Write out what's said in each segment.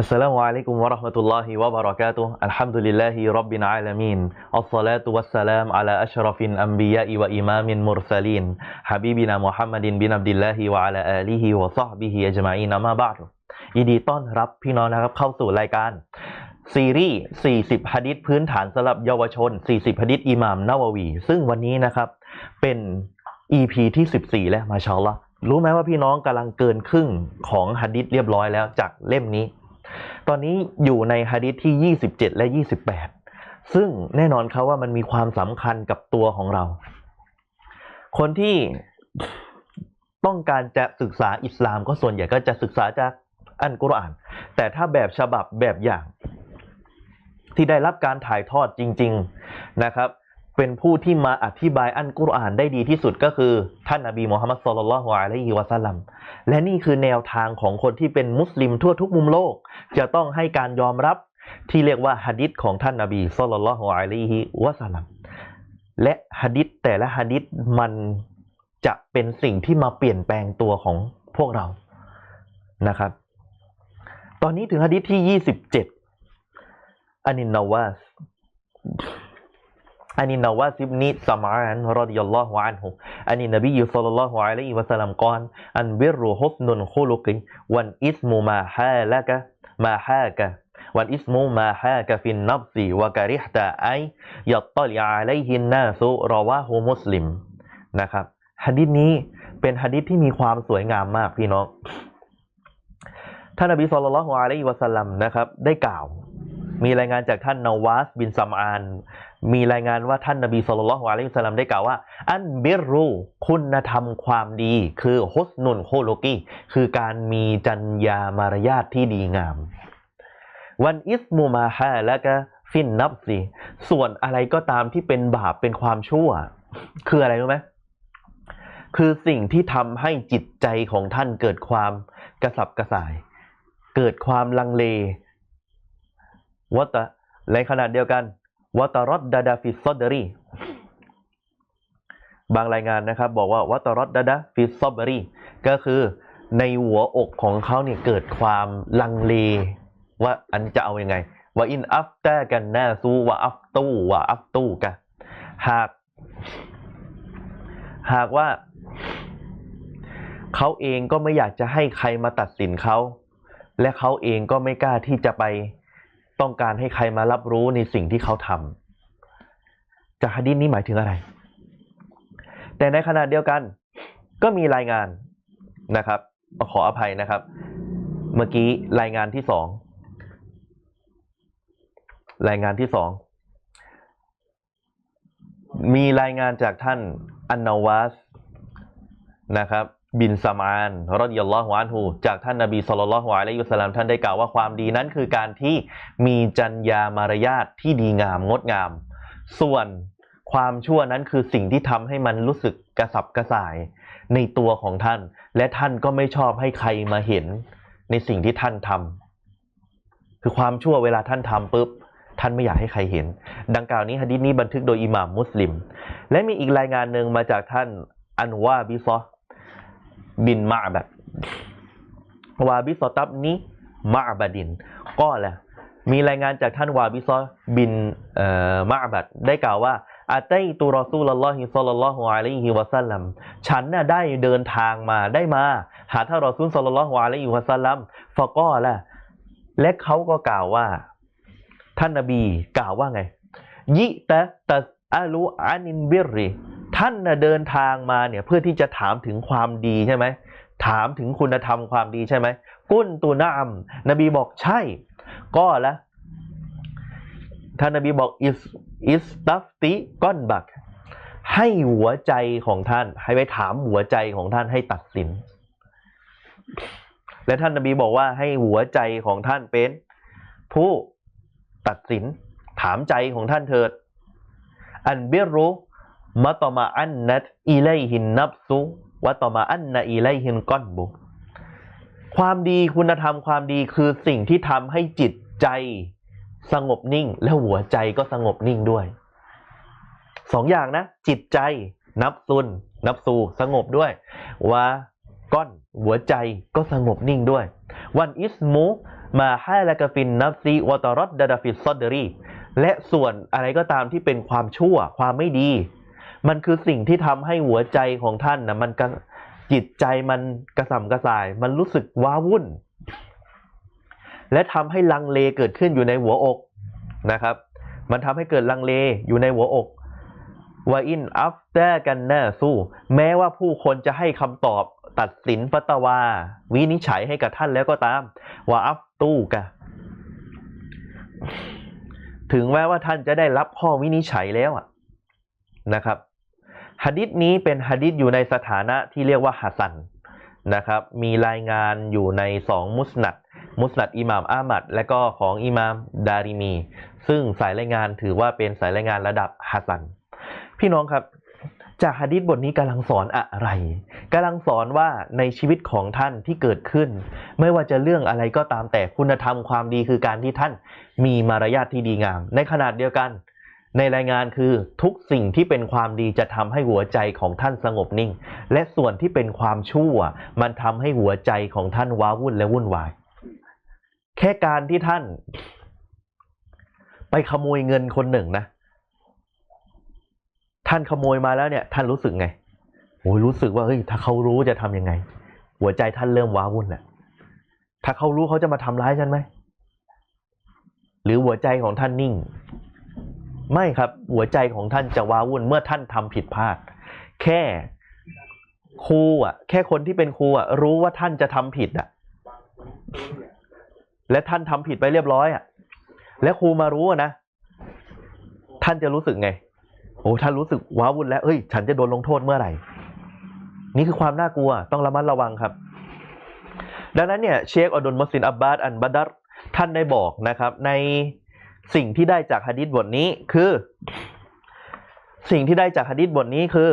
السلام عليكم ورحمة الله وبركاته الحمد لله رب العالمين الصلاة والسلام على أشرف الأنبياء وإمام المرسلين حبيبنا محمد بن عبد الله وعلى آله وصحبه أجمعين ما بعد ยินดีต้อนรับพี่น้องนะครับเข้าสู่รายการ ซีรีส์ 40ฮะดิษพื้นฐานสำหรับเยาวชน 40ฮะดิษอิหม่ามนาววี ซึ่งวันนี้นะครับเป็น EP ที่ 14 แล้วมาชาอัลลอฮ์รู้ไหมว่าพี่น้องกำลังเกินครึ่งของฮะดิษเรียบร้อยแล้วจากเล่มนี้ ตอนนี้อยู่ในฮะดิษที่ 27 และ 28 ซึ่งแน่นอนครับว่ามันมีความสำคัญกับตัวของเรา คนที่ต้องการจะศึกษาอิสลามก็ส่วนใหญ่ก็จะศึกษาจากอันกุรอาน แต่ถ้าแบบฉบับแบบอย่าง ที่ได้รับการถ่ายทอดจริง ๆนะครับ เป็นผู้ที่มาอธิบายอันกุรอานได้ดีที่สุดก็คือ ท่านนบีมูฮัมมัดสุลลัลฮุอะลัยฮิวะซัลลัมและนี่คือแนวทางของคนที่เป็นมุสลิมทั่วทุกมุมโลก จะต้องให้การยอมรับที่เรียกว่าฮะดิษของท่านนบีสุลลัลฮุอะลัยฮิวะซัลลัมและฮะดิษแต่ละฮะดิษมันจะเป็นสิ่งที่มาเปลี่ยนแปลงตัวของพวกเรานะครับ ตอนนี้ถึงฮะดิษที่ 27อานินนาวาส عن النواس بن سمعان رضي الله عنه عن النبي صلى الله عليه وسلم قال البر حسن الخلق والإثم ما حالك ما حاك والإثم ما حاك في النفس وكرهت أن يطلع عليه الناس رواه مسلم นะครับฮะดิษนี้เป็นฮะดิษที่มีความสวยงามมากพี่น้อง ท่านนบีสุลต่านละฮ์อะลัยฮิวะสัลลัมนะครับได้กล่าว มีรายงานจากท่านนาวาสบินซัมอาน มีรายงานว่าท่านนบีสุลต่านละฮ์อะลัยฮิวะสัลลัมได้กล่าวว่า อันบิรูคุณธรรมความดี คือฮุสนุนโคโลกีคือการมีจรรยามารยาทที่ดีงาม วันอิสมูมาฮาและก็ฟินนับซีส่วนอะไรก็ตามที่เป็นบาปเป็นความชั่ว คืออะไรรู้ไหมคือสิ่งที่ทำให้จิตใจของท่านเกิดความกระสับกระส่าย เกิดความลังเลวัตในขณะเดียวกัน วัตรดดาดาฟิซอดรีบางรายงานนะครับ บอกว่าวัตรดดาดาฟิซอดรีก็คือในหัวอกของเขาเนี่ยเกิดความลังเลว่าอันจะเอาอยัางไงว่าอินอัฟแตกันแน่ซูว่าอัฟตู้ว่าอัฟตู้กันหาก หากว่าเขาเองก็ไม่อยากจะให้ใครมาตัดสินเขา และเขาเองก็ไม่กล้าที่จะไป ต้องการให้ใครมารับรู้ในสิ่งที่เขาทำจากฮะดิษนี้หมายถึงอะไร แต่ในขณะเดียวกัน ก็มีรายงานนะครับ ขออภัยนะครับ เมื่อกี้รายงานที่สองรายงานที่สองมีรายงานจากท่านอันนาวาสนะครับ บินซามานรอดิยัลลอฮุอันฮูจากท่านนบีสุลต่านละฮ์อะลัยฮิวะสัลลัมท่านได้กล่าวว่าความดีนั้นคือการที่มีจรรยามารยาทที่ดีงามงดงาม ส่วนความชั่วนั้นคือสิ่งที่ทำให้มันรู้สึกกระสับกระส่ายในตัวของท่าน และท่านก็ไม่ชอบให้ใครมาเห็นในสิ่งที่ท่านทำคือความชั่วเวลาท่านทำปุ๊บท่านไม่อยากให้ใครเห็น ดังกล่าวนี้ฮะดิษนี้บันทึกโดยอิหม่ามมุสลิม และมีอีกรายงานหนึ่งมาจากท่านอันวาบิซอ บินมาบัดวาบิซอตับนี้มาบดินก็แหละมีรายงานจากท่านวาบิซอบินเอ่อมาบัดได้กล่าวว่าอาตัยตุรอซูลลอฮิซัลลัลลอฮุอะลัยฮิวะซัลลัมฉันน่ะได้เดินทางมาได้มา หาท่านรอซูลซัลลัลลอฮุอะลัยฮิวะซัลลัมฟะก็ละและเขาก็กล่าวว่า ท่านนบีกล่าวว่าไง ยิตะตะอาลูอานินบิริ ท่านเดินทางมาเนี่ยเพื่อที่จะถามถึงความดีใช่ไหมถามถึงคุณธรรมความดีใช่ไหมกุนตูนามนบีบอกใช่ ก็แล้วท่านนบีบอกอิสอิสตัฟติก้อนบัก ให้หัวใจของท่าน ให้ไปถามหัวใจของท่านให้ตัดสิน และท่านนบีบอกว่าให้หัวใจของท่านเป็น ผู้ตัดสิน ถามใจของท่านเถิด อันเบิรุ มะตอมาอันนัตอีไลหินนับซุวะตอมาอันนะอีไลหินก้อนบุความดีคุณธรรมความดีคือสิ่งที่ทำให้จิตใจสงบนิ่ง และหัวใจก็สงบนิ่งด้วยสองอย่างนะ จิตใจนับซุน นับซูสงบด้วยว่าก้อนหัวใจก็สงบนิ่งด้วย วันอิสมูมาฮาละกฟินนัฟซีวตารดดะดะฟิสซอดเดรีและส่วนอะไรก็ตามที่เป็นความชั่วความไม่ดี มันคือสิ่งที่ทำให้หัวใจของท่านนะมันกระจิตใจมันกระสับกระส่าย มันรู้สึกว้าวุ่น และทำให้ลังเลเกิดขึ้นอยู่ในหัวอกนะครับ มันทำให้เกิดลังเลอยู่ในหัวอกว่าอินอัฟเตกันแน่สู้ แม้ว่าผู้คนจะให้คำตอบตัดสินฟัตวา วินิจฉัยให้กับท่านแล้วก็ตาม ว่าอัฟตู้กะ ถึงแม้ว่าท่านจะได้รับข้อวินิจฉัยแล้วอะนะครับ ฮะดิษนี้เป็นฮะดิษอยู่ในสถานะที่เรียกว่าฮัสซันนะครับ มีรายงานอยู่ในสองมุสนัด มุสนัดอิหม่ามอามัดและก็ของอิหม่ามดาริมี ซึ่งสายรายงานถือว่าเป็นสายรายงานระดับฮัสซัน พี่น้องครับ จากฮะดิษบทนี้กำลังสอนอะไรกำลังสอนว่าในชีวิตของท่านที่เกิดขึ้น ไม่ว่าจะเรื่องอะไรก็ตามแต่คุณธรรมความดีคือการที่ท่านมีมารยาทที่ดีงาม ในขนาดเดียวกัน ในรายงานคือทุกสิ่งที่เป็นความดีจะทำให้หัวใจของท่านสงบนิ่ง และส่วนที่เป็นความชั่ว มันทำให้หัวใจของท่านว้าวุ่นและวุ่นวาย แค่การที่ท่าน ไปขโมยเงินคนหนึ่งนะ ท่านขโมยมาแล้วเนี่ย ท่านรู้สึกไงโอ้ยรู้สึกว่าเฮ้ยถ้าเขารู้จะทำยังไง หัวใจท่านเริ่มว้าวุ่นแหละถ้าเขารู้เขาจะมาทำร้ายฉันไหมหรือหัวใจของท่านนิ่ง ไม่ครับ หัวใจของท่านจะว้าวุ่นเมื่อท่านทำผิดพลาด แค่ครูอะ แค่คนที่เป็นครูอะ รู้ว่าท่านจะทำผิดอะ และท่านทำผิดไปเรียบร้อยอะ และครูมารู้นะ ท่านจะรู้สึกไง โอ้ท่านรู้สึกว้าวุ่นแล้วเอ้ย ฉันจะโดนลงโทษเมื่อไหร่ นี่คือความน่ากลัว ต้องระมัดระวังครับ ดังนั้นเนี่ย เชคอดุลมุสลินอับบาดอันบัดดัรท่านได้บอกนะครับ ใน สิ่งที่ได้จากฮะดิษบทนี้คือ สิ่งที่ได้จากฮะดิษบทนี้คือ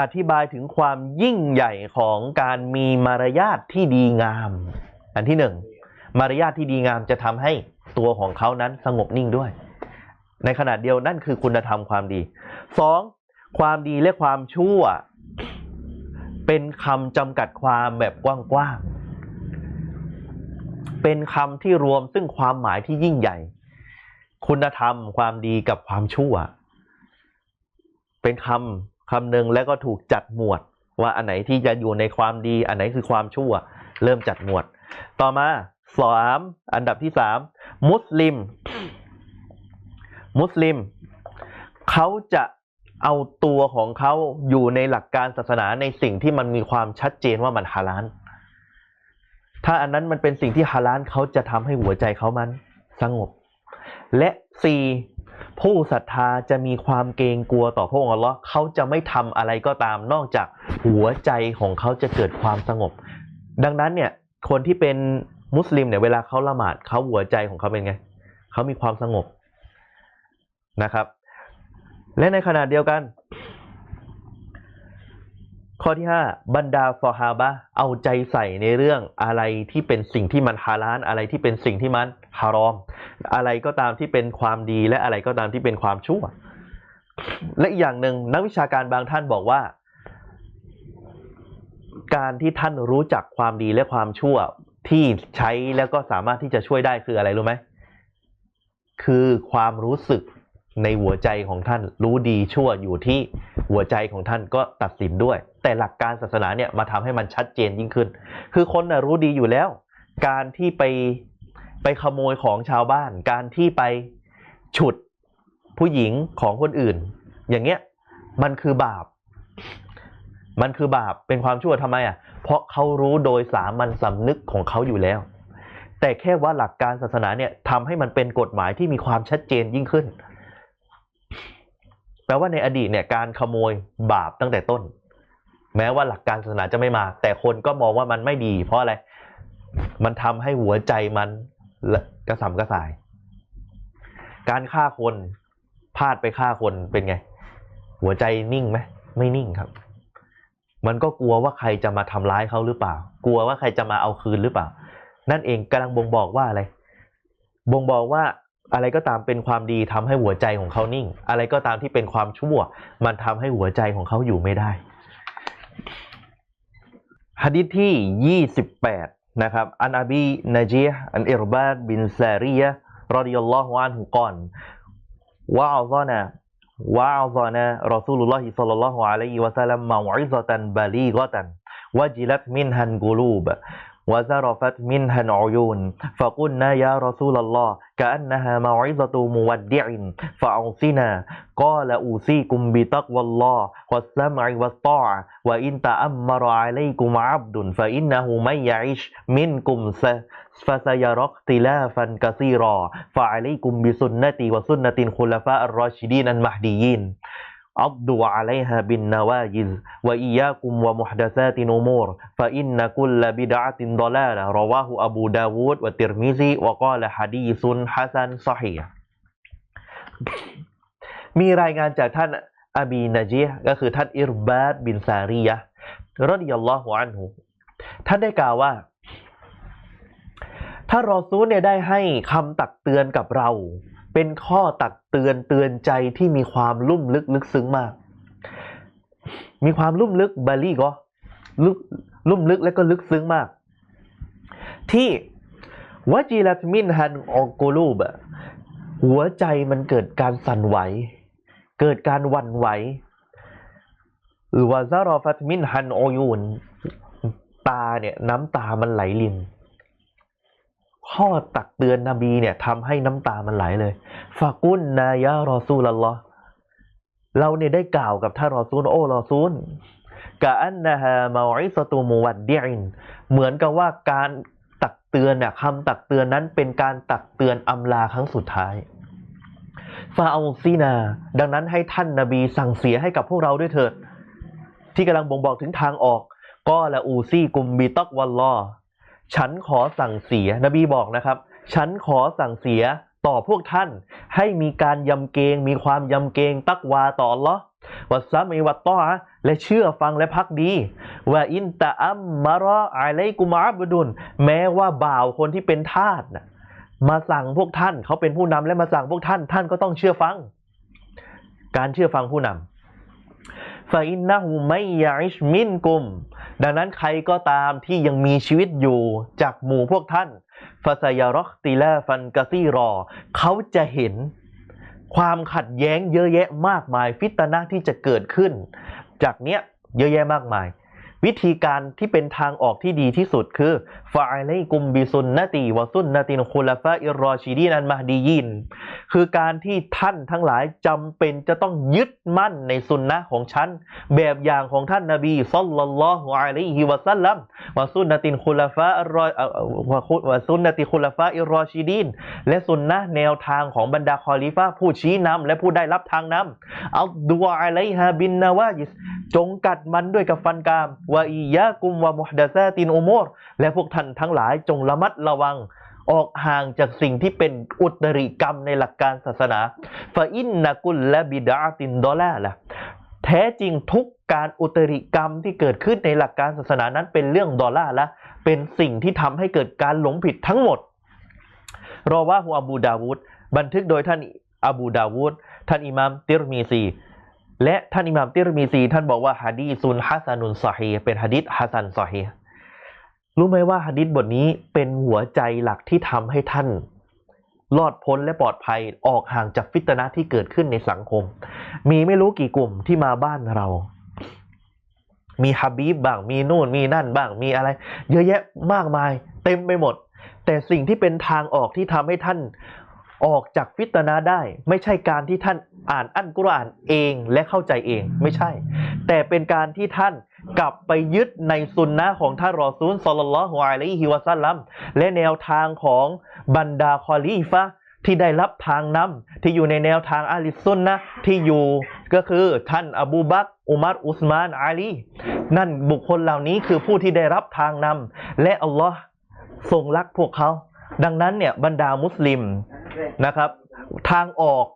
อธิบายถึงความยิ่งใหญ่ของการมีมารยาทที่ดีงาม อันที่หนึ่งมารยาทที่ดีงามจะทำให้ตัวของเขานั้นสงบนิ่งด้วย ในขณะเดียวนั่นคือคุณธรรมความดีสองความดีและความชั่ว เป็นคำจำกัดความแบบกว้างๆเป็นคำที่รวมซึ่งความหมายที่ยิ่งใหญ่ คุณธรรมความดีกับความชั่ว เป็นคำคำหนึ่งแล้วก็ถูกจัดหมวด ว่าอันไหนที่จะอยู่ในความดี อันไหนคือความชั่ว เริ่มจัดหมวด ต่อมาสามอันดับที่สามมุสลิม มุสลิม เขาจะเอาตัวของเขาอยู่ในหลักการศาสนาในสิ่งที่มันมีความชัดเจนว่ามันฮาลาลถ้าอันนั้นมันเป็นสิ่งที่ฮาลาลเขาจะทำให้หัวใจเขามันสงบ และสี่ผู้ศรัทธาจะมีความเกรงกลัวต่อพระองค์อัลลอฮ์เขาจะไม่ทำอะไรก็ตามนอกจากหัวใจของเขาจะเกิดความสงบ ดังนั้นเนี่ยคนที่เป็นมุสลิมเนี่ยเวลาเขาละหมาดเขาหัวใจของเขาเป็นไงเขามีความสงบนะครับ และในขณะเดียวกัน ข้อที่ 5 บรรดาซอฮาบะเอาใจใส่ในเรื่องอะไรที่เป็นสิ่งที่มันฮาลาลอะไรที่เป็นสิ่งที่มัน ฮารอม อะไรก็ตามที่เป็นความดีและอะไรก็ตามที่เป็นความชั่ว และอีกอย่างหนึ่งนักวิชาการบางท่านบอกว่า การที่ท่านรู้จักความดีและความชั่วที่ใช้แล้วก็สามารถที่จะช่วยได้คืออะไรรู้ไหมคือความรู้สึกในหัวใจของท่านรู้ดีชั่วอยู่ที่หัวใจของท่านก็ตัดสินด้วย แต่หลักการศาสนาเนี่ยมาทำให้มันชัดเจนยิ่งขึ้น คือคนนะรู้ดีอยู่แล้ว การที่ไป ไปขโมยของชาวบ้าน การที่ไปฉุดผู้หญิงของคนอื่น อย่างเงี้ยมันคือบาป มันคือบาปเป็นความชั่วทำไมอะ เพราะเขารู้โดยสามัญสำนึกของเขาอยู่แล้ว แต่แค่ว่าหลักการศาสนาเนี่ยทำให้มันเป็นกฎหมายที่มีความชัดเจนยิ่งขึ้น แปลว่าในอดีตเนี่ยการขโมยบาปตั้งแต่ต้น แม้ว่าหลักการศาสนาจะไม่มา แต่คนก็มองว่ามันไม่ดี เพราะอะไร มันทำให้หัวใจมัน กระสับกระส่าย การฆ่าคนพลาดไปฆ่าคนเป็นไง หัวใจนิ่งไหมไม่นิ่งครับ มันก็กลัวว่าใครจะมาทำร้ายเขาหรือเปล่า กลัวว่าใครจะมาเอาคืนหรือเปล่า นั่นเองกำลังบ่งบอกว่าอะไร บ่งบอกว่าอะไรก็ตามเป็นความดีทำให้หัวใจของเขานิ่ง อะไรก็ตามที่เป็นความชั่ว มันทำให้หัวใจของเขาอยู่ไม่ได้ฮะดิษที่ยี่สิบแปด นะครับอันอบีนาจีห์อันอิรบาดบินซารียะห์รอดิยัลลอฮุอันฮุก่อนว่าอัลลอฮ์นะว่าอัลลอฮ์นะรอซูลุลลอฮิศ็อลลัลลอฮุอะลัยฮิวะซัลลัมมาวอิซะตันบะลีกะตันวะจิลัตมินฮันกุลูบ وزرفت منها العيون. فقلنا يا رسول الله كأنها موعظة مودع فأوصنا. قال أوصيكم بتقوى الله والسمع والطاعة وإن تأمر عليكم عبد فإنه من يعيش منكم فسيرى اختلافا كثيرا. فعليكم بسنتي وسنة الخلفاء الراشدين المهديين. عضوا عليها بالنواجذ وإياكم ومحدثات الأمور فإن كل بدعة ضلالة رواه أبو داود والترمذي وقال حديث حسن صحيح มีรายงานจากท่านอบีนาจีห์ก็คือท่านอิรบาดบินซารียะห์รอดิยัลลอฮุอันฮุท่านได้กล่าวว่า ถ้ารอซูลเนี่ยได้ให้คำตักเตือนกับเรา เป็นข้อตักเตือนเตือนใจที่มีความลุ่มลึกลึกซึ้งมาก มีความลุ่มลึกบาลีก็ลึกลุ่มลึกและก็ลึกซึ้งมาก ที่วจีลัตมินฮันออกูลูบะหัวใจมันเกิดการสั่นไหว เกิดการวันไหวหรือว่าซารอฟัตมินฮันโอยูนตาเนี่ยน้ำตามันไหลริน ข้อตักเตือนนบีเนี่ยทำให้น้ำตามันไหลเลยฟากุนนายารอซูลลลอฮ์เราเนี่ยได้กล่าวกับท่านรอซูลโอ้รอซูลกะอันนะฮะมาอิสตูมูวัดเดียนเหมือนกับว่าการตักเตือนเนี่ยคำตักเตือนนั้นเป็นการตักเตือนอำลาครั้งสุดท้ายฟาอูซีนา ดังนั้นให้ท่านนบีสั่งเสียให้กับพวกเราด้วยเถิด ที่กำลังบ่งบอกถึงทางออกก็ละอูซี่กุมบีตักวัลลอ ฉันขอสั่งเสีย นบีบอกนะครับ ฉันขอสั่งเสียต่อพวกท่าน ให้มีการยำเกรงมีความยำเกรงตักวาต่อลอวัสซามีวัตตอฮ์และเชื่อฟังและพักดี ว่าอินตะอัมมะรออะลัยกุมอับดุลแม้ว่าบ่าวคนที่เป็นทาสนะมาสั่งพวกท่านเขาเป็นผู้นำและมาสั่งพวกท่าน ท่านก็ต้องเชื่อฟัง การเชื่อฟังผู้นำฟาอินนะฮูไม่ยาอิชมินกุม ดังนั้นใครก็ตามที่ยังมีชีวิตอยู่จากหมู่พวกท่านฟาซายารอกตีลาฟันกาซีรอ เขาจะเห็นความขัดแย้งเยอะแยะมากมาย ฟิตนะที่จะเกิดขึ้น จากเนี้ยเยอะแยะมากมาย วิธีการที่เป็นทางออกที่ดีที่สุดคือฟาไลกุมบิซุนนตีวะซุนนตินคุลฟะอิรอชีดีนันมาดียิน คือการที่ท่านทั้งหลายจำเป็นจะต้องยึดมั่นในสุนนะของฉัน แบบอย่างของท่านนบีซัลลัลลอฮุอะลัยฮิวะซัลลัมวะซุนนตินคุลฟะอรออ่อวะคุวะซุนนติคุลฟะอิรอชีดีน และสุนนะแนวทางของบรรดาคอลิฟะผู้ชี้นำและผู้ได้รับทางนำอัลดุวอะลัยฮาบินนาวาจิสจงกัดมันด้วยกับฟันกรามวะอียะกุมวะมุฮดะซาตินอุโมรและพวกท่านทั้งหลายจงระมัดระวัง ออกห่างจากสิ่งที่เป็นอุตริกรรมในหลักการศาสนาฟาอินนะกุลและบิดาตินดอลาละแท้จริงทุกการอุตริกรรมที่เกิดขึ้นในหลักการศาสนานั้นเป็นเรื่องดอลลาร์ละเป็นสิ่งที่ทำให้เกิดการหลงผิดทั้งหมด รอว่าฮูอบูดาวูดบันทึกโดยท่านอบูดาวูดท่านอิมามติรมีซี และท่านอิหม่ามติรมีซีท่านบอกว่าฮะดีซุนฮัสานุนซอฮีเป็นฮะดิษฮัสันซอฮีรู้ไหมว่าฮะดิษบทนี้เป็นหัวใจหลักที่ทำให้ท่านรอดพ้นและปลอดภัยออกห่างจากฟิตนะที่เกิดขึ้นในสังคม มีไม่รู้กี่กลุ่มที่มาบ้านเรา มีฮับบีบบ้าง มีนู่น มีนั่นบ้าง มีอะไร เยอะแยะมากมาย เต็มไปหมด แต่สิ่งที่เป็นทางออกที่ทำให้ท่านออกจากฟิตนาได้ ไม่ใช่การที่ท่าน อ่านอัลกุรอานเองและเข้าใจเองไม่ใช่ แต่เป็นการที่ท่านกลับไปยึดในสุนนะของท่านรอซูลซลลัลอฮุอะลัยฮิวะซัลลัมและแนวทางของบรรดาคอลีฟะที่ได้รับทางนำที่อยู่ในแนวทางอาลิซุนนะที่อยู่ก็คือท่านอบูบักอุมัรอุสมานอาลีนั่นบุคคลเหล่านี้คือผู้ที่ได้รับทางนำและอัลลอฮ์ทรงรักพวกเขา ดังนั้นเนี่ยบรรดามุสลิมนะครับ ทางออก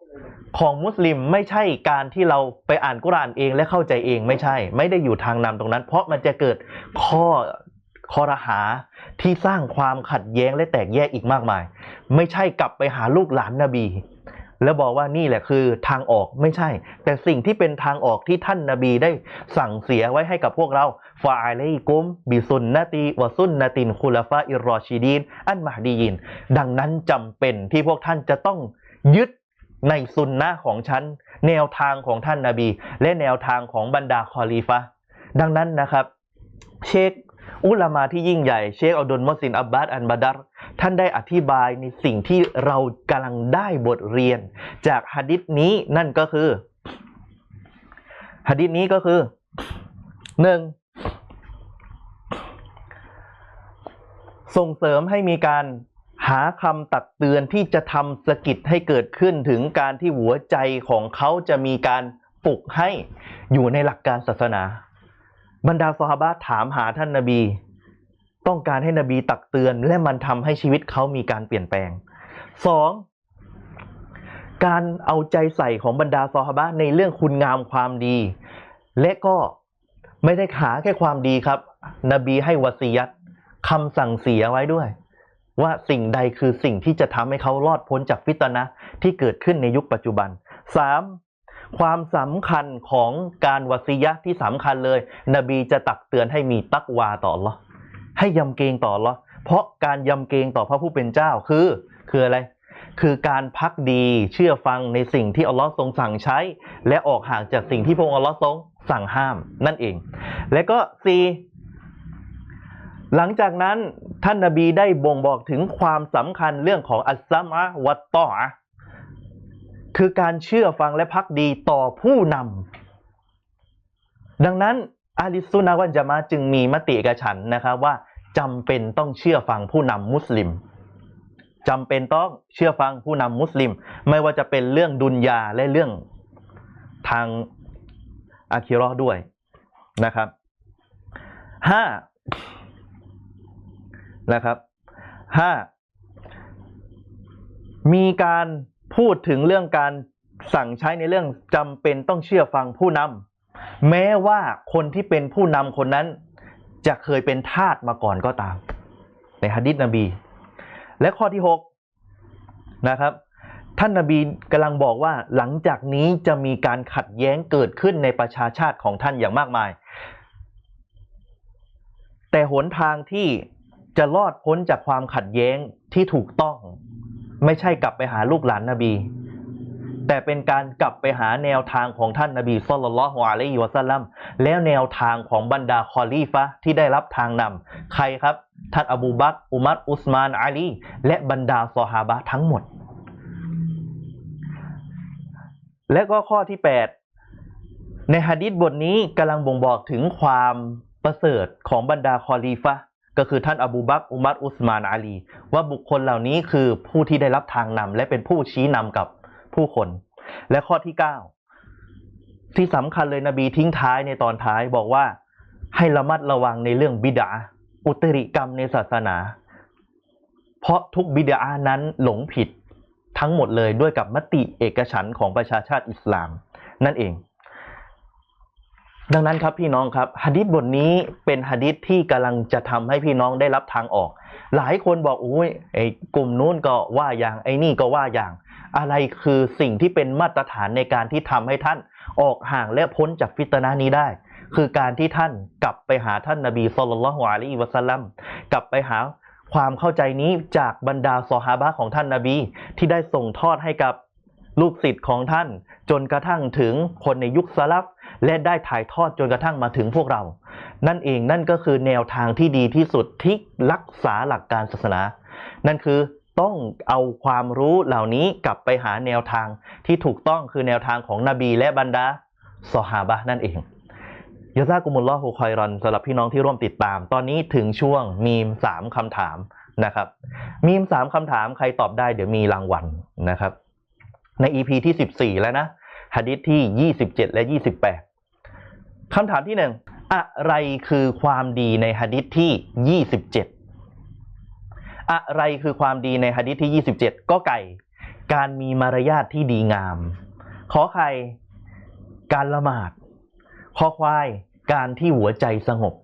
ของมุสลิมไม่ใช่การที่เราไปอ่านกุรานเองและเข้าใจเองไม่ใช่ ไม่ได้อยู่ทางนำตรงนั้น เพราะมันจะเกิดข้อคอรหาที่สร้างความขัดแย้งและแตกแยกอีกมากมาย ไม่ใช่กลับไปหาลูกหลานนบี แล้วบอกว่านี่แหละคือทางออกไม่ใช่ แต่สิ่งที่เป็นทางออกที่ท่านนาบีได้สั่งเสียไว้ให้กับพวกเราฟาอะลัยกุมบิสุนนาตีวะซุนนาตินคุลฟาอิรอชิดีนอันมหดียิน ดังนั้นจำเป็นที่พวกท่านจะต้อง ยึดในสุนนะของฉัน แนวทางของท่านนาบี และแนวทางของบรรดาคอลีฟะดังนั้นนะครับ เชคอุลามาที่ยิ่งใหญ่ เชคอัลดุลมอสินอับบาสอันบาดัรท่านได้อธิบายในสิ่งที่เรากำลังได้บทเรียน จากหะดิษนี้นั่นก็คือหะดิษนี้ก็คือหนึ่งส่งเสริมให้มีการ หาคำตักเตือนที่จะทำสกิดให้เกิดขึ้นถึงการที่หัวใจของเขาจะมีการปลุกให้อยู่ในหลักการศาสนา บรรดาซอฮาบะถามหาท่านนาบี ต้องการให้นบีตักเตือน และมันทำให้ชีวิตเขามีการเปลี่ยนแปลงสองการเอาใจใส่ของบรรดาซอฮาบะในเรื่องคุณงามความดี และก็ไม่ได้หาแค่ความดีครับ นบีให้วสียัตคำสั่งเสียไว้ด้วย ว่าสิ่งใดคือสิ่งที่จะทำให้เขารอดพ้นจากฟิตนะที่เกิดขึ้นในยุคปัจจุบันสามความสำคัญของการวสียะที่สำคัญเลย นบีจะตักเตือนให้มีตักวาต่ออัลลอให้ยำเกรงต่ออัลลอเพราะการยำเกรงต่อพระผู้เป็นเจ้าคือ คืออะไร คือการพักดีเชื่อฟังในสิ่งที่อัลลอฮ์ทรงสั่งใช้ และออกห่างจากสิ่งที่พระองค์อัลลอฮ์ทรงสั่งห้ามนั่นเอง และก็สี่ หลังจากนั้นท่านนบีได้บ่งบอกถึงความสำคัญเรื่องของอัสซัมะวัตตออะคือการเชื่อฟังและพักดีต่อผู้นำดังนั้นอาลิสุนนะฮ์วันจะมาอะจึงมีมติเอกฉันนะครับว่าจำเป็นต้องเชื่อฟังผู้นำมุสลิมจำเป็นต้องเชื่อฟังผู้นำมุสลิม ไม่ว่าจะเป็นเรื่องดุนยาและเรื่องทางอาคิราะห์ด้วยนะครับห้า นะครับห้ามีการพูดถึงเรื่องการสั่งใช้ในเรื่องจำเป็นต้องเชื่อฟังผู้นำแม้ว่าคนที่เป็นผู้นำคนนั้นจะเคยเป็นทาสมาก่อนก็ตาม ในฮะดิษนบี และข้อที่หกนะครับ ท่านนบีกำลังบอกว่าหลังจากนี้จะมีการขัดแย้งเกิดขึ้นในประชาชาติของท่านอย่างมากมาย แต่หนทางที่ จะรอดพ้นจากความขัดแย้งที่ถูกต้อง ไม่ใช่กลับไปหาลูกหลานนบี แต่เป็นการกลับไปหาแนวทางของท่านนบีศ็อลลัลลอฮุอะลัยฮิวะซัลลัมแล้วแนวทางของบรรดาคอลีฟะที่ได้รับทางนำใครครับ ท่านอบูบักอุมัรอุสมานอาลีและบรรดาซอฮาบะทั้งหมด และก็ข้อที่ 8 ในหะดีษบทนี้กำลังบ่งบอกถึงความประเสริฐของบรรดาคอลีฟะห ก็คือท่านอบูบักอุมัรอุสมานอาลี ว่าบุคคลเหล่านี้คือผู้ที่ได้รับทางนำและเป็นผู้ชี้นำกับผู้คน และข้อที่ 9 ที่สำคัญเลยนบีทิ้งท้ายในตอนท้ายบอกว่าให้ระมัดระวังในเรื่องบิดาอุตริกรรมในศาสนา เพราะทุกบิดานั้นหลงผิดทั้งหมดเลยด้วยกับมติเอกฉันของประชาชาติอิสลาม นั่นเอง ดังนั้นครับพี่น้องครับหะดีษบทนี้เป็นหะดีษที่กำลังจะทำให้พี่น้องได้รับทางออก หลายคนบอกโอ้ยไอ้กลุ่มนู้นก็ว่าอย่างไอ้นี่ก็ว่าอย่าง อะไรคือสิ่งที่เป็นมาตรฐานในการที่ทำให้ท่านออกห่างและพ้นจากฟิตนะนี้ได้ คือการที่ท่านกลับไปหาท่านนบีศ็อลลัลลอฮุอะลัยฮิวะซัลลัมกลับไปหาความเข้าใจนี้จากบรรดาซอฮาบะของท่านนบี ที่ได้ส่งทอดให้กับลูกศิษย์ของท่าน จนกระทั่งถึงคนในยุคสลับ และได้ถ่ายทอดจนกระทั่งมาถึงพวกเรา นั่นเองนั่นก็คือแนวทางที่ดีที่สุดที่รักษาหลักการศาสนา นั่นคือต้องเอาความรู้เหล่านี้กลับไปหาแนวทางที่ถูกต้องคือแนวทางของนบีและบรรดาซอฮาบะนั่นเองยาซากุมุลลอฮุคอยรอนสำหรับพี่น้องที่ร่วมติดตาม ตอนนี้ถึงช่วงมีมสามคำถามนะครับ มีมสามคำถามใครตอบได้เดี๋ยวมีรางวัลนะครับ ใน EP ที่ 14 แล้วนะ หะดีษที่ 27 และ 28คำถามที่หนึ่งอะไรคือความดีในหะดีษที่ 27 อะไรคือความดีในหะดีษที่ 27 ก็ไก่ การมีมารยาทที่ดีงาม ขอไข่การละหมาดข้อควายการที่หัวใจสงบ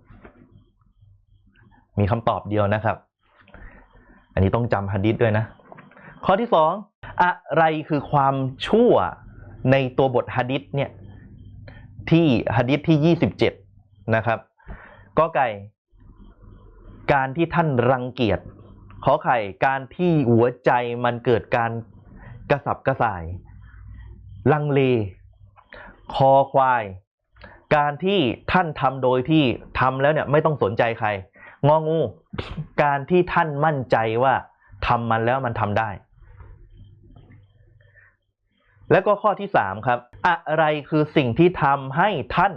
มีคำตอบเดียวนะครับ อันนี้ต้องจำหะดีษด้วยนะ ข้อที่สองอะไรคือความชั่ว ในตัวบทฮะดิษเนี่ยที่ฮะดิษที่ 27 นะครับก็ไก่การที่ท่านรังเกียจขอไข่การที่หัวใจมันเกิดการกระสับกระส่าย ลังเล คอควาย การที่ท่านทำโดยที่ทำแล้วเนี่ยไม่ต้องสนใจใคร งองู การที่ท่านมั่นใจว่าทำมันแล้วมันทำได้ แล้วก็ข้อที่สามครับ อะไรคือสิ่งที่ทำให้ท่าน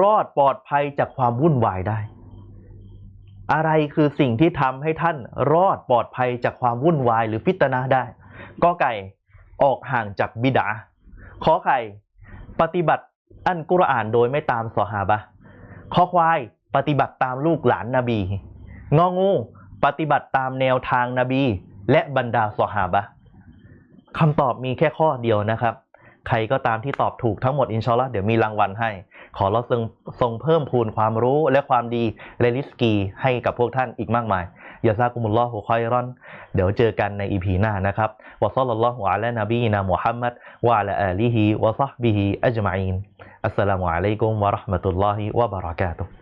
รอดปลอดภัยจากความวุ่นวายได้ อะไรคือสิ่งที่ทำให้ท่านรอดปลอดภัยจากความวุ่นวายหรือฟิตนะได้ก็ไก่ออกห่างจากบิดาขอไข่ปฏิบัติอันกุรอานโดยไม่ตามสอฮาบะข้อควายปฏิบัติตามลูกหลานนบี งองู ปฏิบัติตามแนวทางนบี และบรรดาสอฮาบะ คำตอบมีแค่ข้อเดียวนะครับ ใครก็ตามที่ตอบถูกทั้งหมดอินชาอัลลอฮ์เดี๋ยวมีรางวัลให้ ขอเราทรงทรงเพิ่มพูนความรู้และความดีและริสกีให้กับพวกท่านอีกมากมายยาซากุมุลลอฮุคอยรอน เดี๋ยวเจอกันในอีพีหน้านะครับวะซัลลัลลอฮุอะลานบีนามุฮัมมัดวะอะลาอาลีฮิวะซอฮบิฮิอัจมาอีนอัสสลามุอะลัยกุมวะเราะห์มะตุลลอฮิวะบะเราะกาตุฮ์